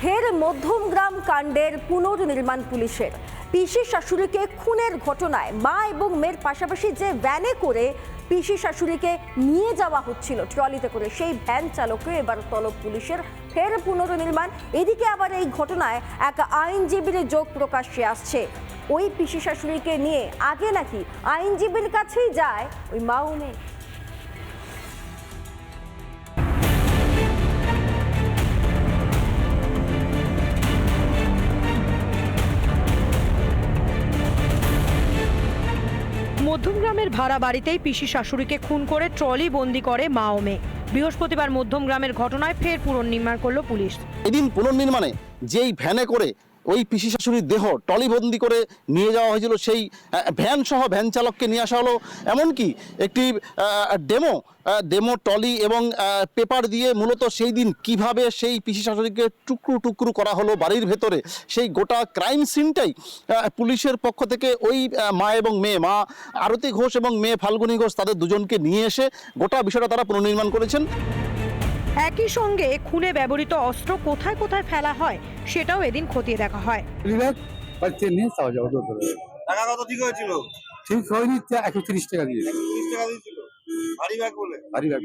ফের মধ্যমগ্রাম কাণ্ডের পুনর্নির্মাণ পুলিশের। পিসি শাশুড়িকে খুনের ঘটনায় মা এবং মেয়ের পাশাপাশি যে ভ্যানে করে পিসি শাশুড়িকে নিয়ে যাওয়া হচ্ছিল, ট্রলিতে করে সেই ভ্যান চালককে এবার তলব পুলিশের ফের পুনর্নির্মাণ। এদিকে আবার এই ঘটনায় এক আইনজীবীর যোগ প্রকাশ্যে আসছে। ওই পিসি শাশুড়িকে নিয়ে আগে নাকি আইনজীবীর কাছেই যায় ওই মা ও মেয়ে। ভাড়া বাড়িতেই পিসি শাশুড়িকে খুন করে ট্রলি বন্দি করে মা ও মেয়ে। বৃহস্পতিবার মধ্যম গ্রামের ঘটনায় ফের পুনর্নির্মাণ করল পুলিশ। এদিন পুনর্নির্মাণে যেই ভ্যানে করে ওই পিসি শাশুড়ির দেহ টলিবন্দি করে নিয়ে যাওয়া হয়েছিল। সেই ভ্যান সহ ভ্যান চালককে নিয়ে আসা হলো। এমনকি একটি ডেমো ডেমো টলি এবং পেপার দিয়ে মূলত সেই দিন কীভাবে সেই পিসি শাশুড়িকে টুকরো টুকরো করা হলো বাড়ির ভেতরে, সেই গোটা ক্রাইম সিনটাই পুলিশের পক্ষ থেকে ওই মা এবং মেয়ে, মা আরতি ঘোষ এবং মেয়ে ফাল্গুনী ঘোষ তাদের দুজনকে নিয়ে এসে গোটা বিষয়টা তারা পুনর্নির্মাণ করেছেন। একই সঙ্গে খুনে ব্যবহৃত অস্ত্র কোথায় কোথায় ফেলা হয় সেটাও এদিন খতিয়ে দেখা হয়। নিয়ে টাকা কত ঠিক হয়েছিল? ঠিক হয়নি একশো তিরিশ টাকা দিয়ে। তিরিশ টাকা দিয়েছিল। ভারী ব্যাগ বলে। ভারী ব্যাগ।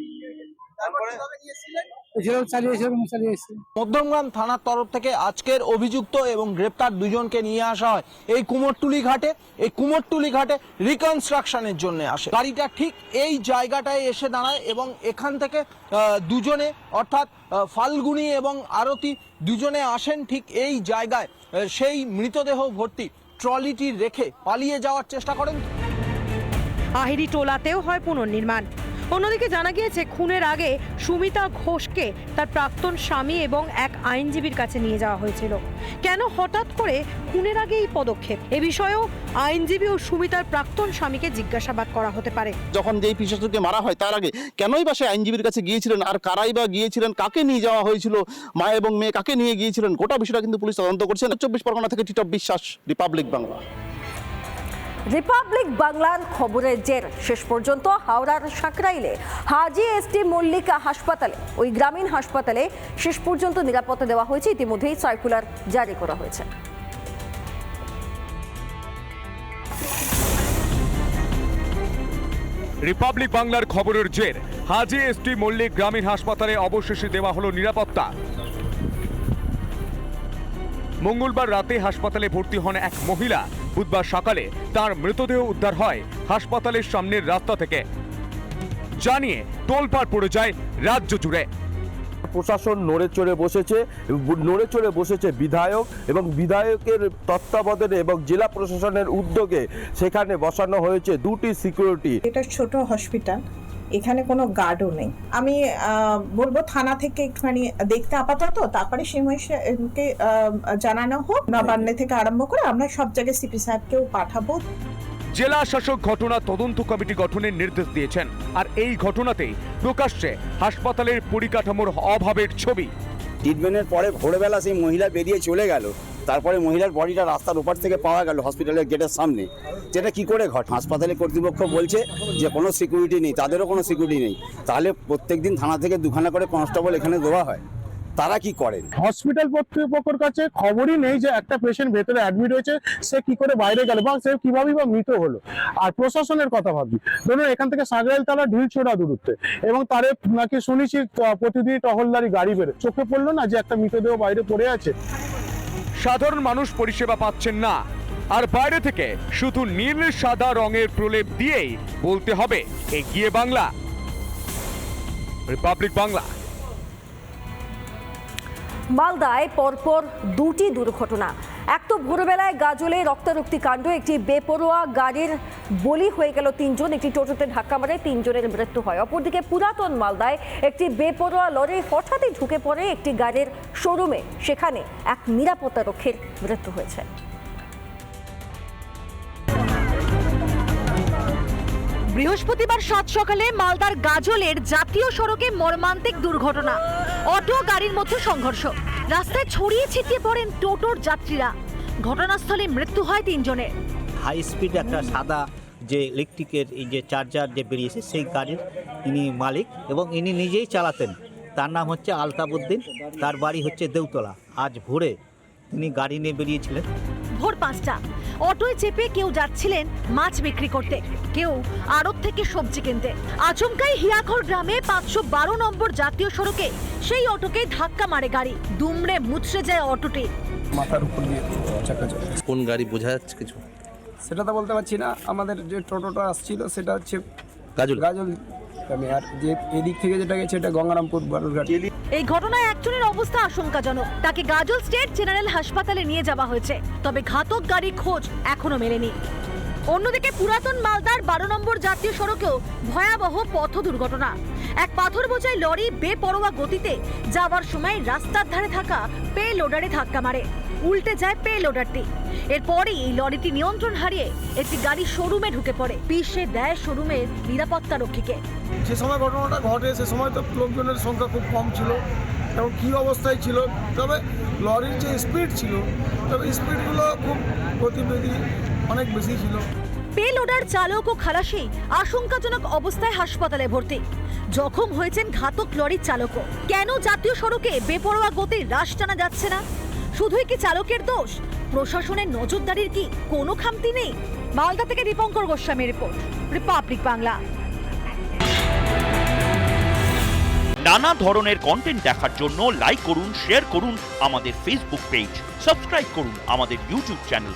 মধ্যমগ্রাম থানার তরফ থেকে আজকের অভিযুক্ত এবং গ্রেপ্তার দুজনকে নিয়ে আসা হয়। এই কুমোরটুলি ঘাটে এই কুমোরটুলি ঘাটে রিকনস্ট্রাকশনের জন্য আসে। গাড়িটা ঠিক এই জায়গাটায় এসে দাঁড়ায় এবং এখান থেকে দুজনে অর্থাৎ আহ, ফাল্গুনি এবং আরতি দুজনে আসেন ঠিক এই জায়গায়। সেই মৃতদেহ ভর্তি ট্রলিটি রেখে পালিয়ে যাওয়ার চেষ্টা করেন। আহিরি টোলাতেও হয় পুনর্নির্মাণ। অন্যদিকে জানা গিয়েছে, খুনের আগে সুমিতা ঘোষকে তার প্রাক্তন স্বামী এবং এক আইনজীবীর কাছে নিয়ে যাওয়া হয়েছিল। কেন হঠাৎ করে খুনের আগে এই পদক্ষেপ? এ বিষয়েও আইনজীবী ও সুমিতার প্রাক্তন স্বামীকে জিজ্ঞাসাবাদ করা হতে পারে। যখন যেই পিসাসকে মারা হয়, তার আগে কেনই বা সে আইনজীবীর কাছে গিয়েছিলেন আর কারাই বা গিয়েছিলেন, কাকে নিয়ে যাওয়া হয়েছিল, মা এবং মেয়ে কাকে নিয়ে গিয়েছিলেন, গোটা বিষয়টা কিন্তু পুলিশ তদন্ত করছেন চব্বিশ পরগনা থেকে টিটপ বিশ্বাস, রিপাবলিক বাংলা। রিপাবলিক বাংলার খবরের জের। শেষ পর্যন্ত হাওড়ার সাঁকরাইলে হাজি এসটি মল্লিকা হাসপাতালে, ওই গ্রামীণ হাসপাতালে শেষ পর্যন্ত নিরাপত্তা দেওয়া হয়েছে। ইতিমধ্যেই সার্কুলার জারি করা হয়েছে। রিপাবলিক বাংলার খবরের জের। হাজি এসটি মল্লিক গ্রামীণ হাসপাতালে অবশেষে দেওয়া হলো নিরাপত্তা। মঙ্গলবার রাতে হাসপাতালে ভর্তি হন এক মহিলা। বুধবার সকালে তার মৃতদেহ উদ্ধার হয় হাসপাতালের সামনের রাস্তা থেকে। জানিয়ে তোলপাড় পড়ে যায় রাজ্য জুড়ে। প্রশাসন নড়ে চড়ে বসেছে নড়ে চড়ে বসেছে বিধায়ক এবং বিধায়কের তত্ত্বাবধানে এবং জেলা প্রশাসনের উদ্যোগে সেখানে বসানো হয়েছে দুটি সিকিউরিটি এটা ছোট হসপিটাল এখানে কোনো গার্ডও নেই। আমি বলব থানা থেকে একটুখানি দেখতে আপাতত তারপরে সেই মহিষকে জানানো হোক নবান্নে থেকে আরম্ভ করে আমরা সব জায়গায় সিপি সাহেবকেও পাঠাবো। জেলা শাসক ঘটনা তদন্ত কমিটি গঠনের নির্দেশ দিয়েছেন আর এই ঘটনাতেই প্রকাশ্যে হাসপাতালের পরিকাঠামোর অভাবের ছবি। ট্রিটমেন্টের পরে ভোরবেলা সেই মহিলা বেরিয়ে চলে গেল। তারপরে মহিলার বডিটা রাস্তার ওপার থেকে পাওয়া গেল হসপিটালের গেটের সামনে। যেটা কি করে ঘট হাসপাতালে কর্তৃপক্ষ বলছে যে কোনো সিকিউরিটি নেই, তাদেরও কোনো সিকিউরিটি নেই। তাহলে প্রত্যেকদিন থানা থেকে দুখানা করে কনস্টেবল এখানে দেওয়া হয়। তারা কি করেন? হসপিটাল কর্তৃপক্ষের কাছে খবরই নেই যে একটা পেশেন্ট ভেতরে অ্যাডমিট হয়েছে, সে কি করে বাইরে গেল বা সে কীভাবে বা মৃত হলো। আর প্রশাসনের কথা ভাবি। ধরুন এখান থেকে সাগরাইল তালা ঢিলছোড়া দূরত্বে এবং তারে নাকি শুনেছি প্রতিদিন টহলদারি গাড়ি বেরো চোখে পড়ল না যে একটা মৃতদেহ বাইরে পড়ে আছে? সাধারণ মানুষ পরিষেবা পাচ্ছেন না। আর বাইরে থেকে শুধু নীল সাদা রঙের প্রলেপ দিয়েই বলতে হবে, এগিয়ে বাংলা। রিপাবলিক বাংলা। মালদায় পরপর দুটি দুর্ঘটনা। এক তো ভোরবেলায় গাজলে রক্তারক্তি কাণ্ড, একটি বেপরোয়া গাড়ির বলি হয়ে গেল তিনজন, একটি টোটোতে ধাক্কা মারে তিনজনের মৃত্যু হয়। অপরদিকে পুরাতন মালদায় একটি বেপরোয়া লরি হঠাৎই ঢুকে পড়ে একটি গাড়ির শোরুমে। সেখানে এক নিরাপত্তা রক্ষীর মৃত্যু হয়েছে। বৃহস্পতিবার সাত সকালে মালদার গাজলের জাতীয় সড়কে মর্মান্তিক দুর্ঘটনা। অটো, গাড়ির মধ্যে সংঘর্ষ। রাস্তায় ছড়িয়ে ছিটিয়ে পড়েন টোটোর যাত্রীরা। ঘটনাস্থলে মৃত্যু হয় তিনজনের। হাই স্পিড একটা সাদা যে ইলেকট্রিকের এই যে চার্জার যে বেরিয়েছে সেই গাড়ির ইনি মালিক এবং ইনি নিজেই চালাতেন। তার নাম হচ্ছে আলতাবুদ্দিন তার বাড়ি হচ্ছে দেউতলা। আজ ভোরে তিনি গাড়ি নিয়ে বেরিয়েছিলেন। ভোর পাঁচটা। অটোয় চেপে কেউ যাচ্ছিলেন মাছ বিক্রি করতে। কেউ আড়ত থেকে সবজি কিনতে। আচমকাই হিয়াখর গ্রামে পাঁচশো বারো নম্বর জাতীয় সড়কে সেই অটোকে ধাক্কা মারে গাড়ি। দুমড়ে মুচড়ে যায় অটোটি। মাথার উপর দিয়ে চাকা কোন গাড়ি বোঝা যাচ্ছে কিছু? সেটা তো বলতে পারছি না। আমাদের যে টোটোটা আসছিল সেটা হচ্ছে গাজল। গাজল গ্রামে আর যে এদিক থেকে যেটা গেছে এটা গঙ্গারামপুর বালুরঘাট এই ঘটনায় একজনের অবস্থা আশঙ্কাজনক। তাকে গাজল স্টেট জেনারেল হাসপাতালে নিয়ে যাওয়া হয়েছে। তবে ঘাতক গাড়ি খোঁজ এখনও মেলেনি। অন্যদিকে পুরাতন মালদার বারো নম্বর জাতীয় সড়কেও ভয়াবহ পথ দুর্ঘটনা। এক পাথর বোঝাই লরি বেপরোয়া গতিতে যাওয়ার সময় রাস্তার ধারে থাকা পে লোডারে ধাক্কা মারে। উল্টে যায় পে লোডারটি এরপরই এই লরিটি নিয়ন্ত্রণ হারিয়ে একটি গাড়ি শোরুমে ঢুকে পড়ে। পিষে দেয় শোরুমের নিরাপত্তা রক্ষীকে। যে সময় ঘটনাটা ঘটে, সে সময় তো লোকজনের সংখ্যা খুব কম ছিল। এবং কী অবস্থায় ছিল? তবে লরির যে স্পিড ছিল, তবে স্পিডগুলো খুব গতিবিধি অনেক বেশি ছিল। পে লোডার চালক ও খালাসি আশঙ্কাজনক অবস্থায় হাসপাতালে ভর্তি। জখম হয়েছেন ঘাতক লরির চালকও কেন জাতীয় সড়কে বেপরোয়া গতির হ্রাস টানা যাচ্ছে না? শুধুই কি চালকের দোষ? প্রশাসনের নজরদারির কি কোনো খামতি নেই? মালদা থেকে দীপঙ্কর গোস্বামী রিপোর্ট রিপাবলিক বাংলা। নানা ধরনের কন্টেন্ট দেখার জন্য লাইক করুন শেয়ার করুন আমাদের ফেসবুক পেজ সাবস্ক্রাইব করুন আমাদের ইউটিউব চ্যানেল